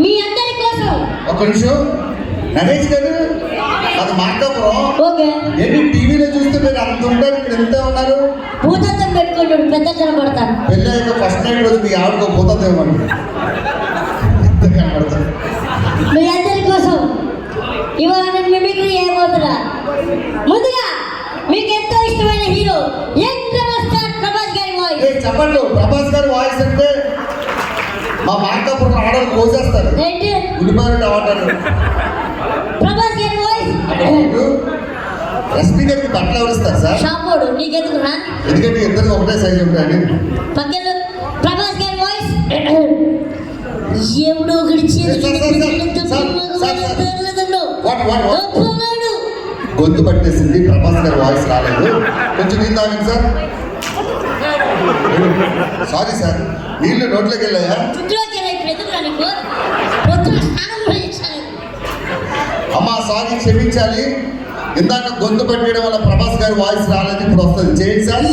మీ అందరి కోసం. ఒక్క నిమిషం. నరేష్ గారు అది మార్కాపురం ఏంటి టీవీలో చూస్తే మీరు అంత ఉంటారు ఇక్కడ ఎంత ఉన్నారు? భూతత్వం పెట్టుకుంటాడు పెద్ద కనబడతాను పెళ్ళి ఫస్ట్ నైట్ రోజు మీ ఆవిడకు పోతుందేమని ఎంత కనబడతారు? మీ అందరి కోసం. ఇవాళ నేను మిమిక్రీ చేయబోతున్నా. ముందుగా మీకు ఎంతో ఇష్టమైన హీరో స్టార్ ప్రభాస్ గారి వాయిస్. చెప్పండి ప్రభాస్ గారు వాయిస్ అంటే కోసేస్తారు వాయిస్? అప్పుడు ఎస్పీ గారికి బట్టలు ఎవరిస్తారు సార్? షాపోడు నీకెందుకురా ఎందుకంటే ఇద్దరు ఒకటే సైజు ఉంటాయని పక్కన ప్రభాస్ గారి వాయిస్? ఎవడో గొంతు పట్టేసింది ప్రభాస్ గారి వాయిస్ రాలేదు. కొంచెం తాగండి సార్. సారీ సార్ నీళ్ళు నోట్లోకి వెళ్ళాయా? అమ్మా సారీ క్షమించాలి. ఇందాక గొంతు పట్టేయడం వల్ల ప్రభాస్ గారి వాయిస్ రాలేదు ఇప్పుడు వస్తుంది. చేయండి సార్.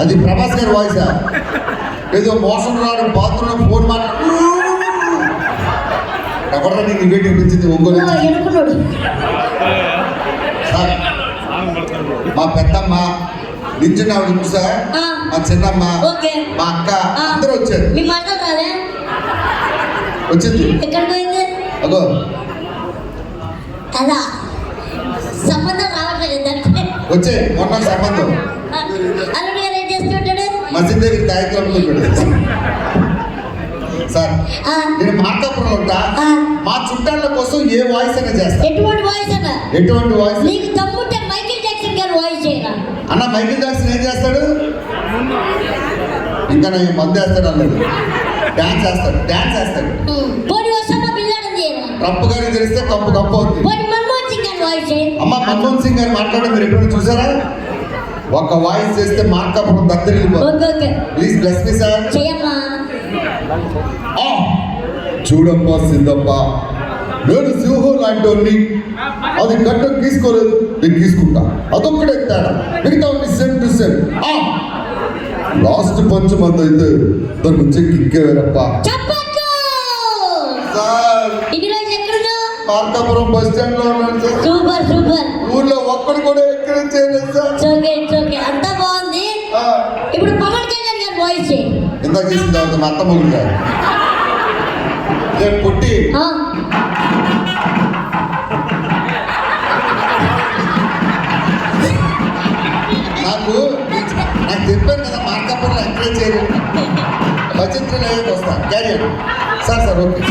అది ప్రభాస్ గారి వాయిసా ఏదో మోసం రాడు బాత్రూంలో ఫోన్ మాట్లాడు ఎవరా నీకు ఇవేటి గురించి ఒంగోలు సార్ మా పెద్దమ్మ నించున్న ఆవిడ ఆ. మా చిన్నమ్మ ఓకే. మా అక్క. అందరూ వచ్చారు. వచ్చింది. అగో. అలా సంబంధం రావట్లేదు వచ్చే మొన్న సంబంధం. అల్లుడు గారు ఏం చేస్తుంటాడు మసీద్ దగ్గర కార్యక్రమంలో పెడతారు సార్ నేను మార్కాపురంలో ఉంటా. మా చుట్టాల కోసం ఏ వాయిస్ అయినా చేస్తా. ఎటువంటి వాయిస్ అన్న ఎటువంటి వాయిస్ నీకు తమ్ముంటే మైకిల్ జాక్సన్ గారు వాయిస్ చేయరా అన్న మైకిల్ జాక్సన్ ఏం చేస్తాడు? ఇంకా నేను మందు వేస్తాడు అన్నాడు. డాన్స్ వేస్తాడు డాన్స్ వేస్తాడు. ట్రంప్ గారికి తెలిస్తే కంపు కంపు అవుతుంది. అమ్మ మన్మోహన్ సింగ్ గారు మాట్లాడడం మీరు ఎప్పుడు చూసారా? ఒక వాయిస్ చేస్తే మార్కాపురం దద్దరిల్లిపోతుంది. ప్లీజ్ బ్లెస్ మీ సార్ చూడమ్మా సిద్ధప్ప నేను సింహం లాంటి అది గట్ట తీసుకోలేదు. నేను తీసుకుంటా. అదొక్కడే తేడా. మిగతా same to same last punch మంది అయితే దాని వచ్చి కిక్కే వేరప్ప మార్కాపురం బస్ స్టాండ్లో ఉన్నాను సార్. Super super. ఊర్లో ఒక్కడు కూడా ఎక్కడ చేయలేదు సార్ ఓకే ఓకే అంతా బాగుంది. ఇప్పుడు పవన్ కళ్యాణ్ గారు వాయిస్ ఇందాక చేసిన తర్వాత మా అత్త గారు పుట్టి మార్కాపురంలో ఎంకరేజ్ చేయలేదు భజంత్రులు అయ్యాక వస్తా క్యారియర్ సార్ సార్ ఓకే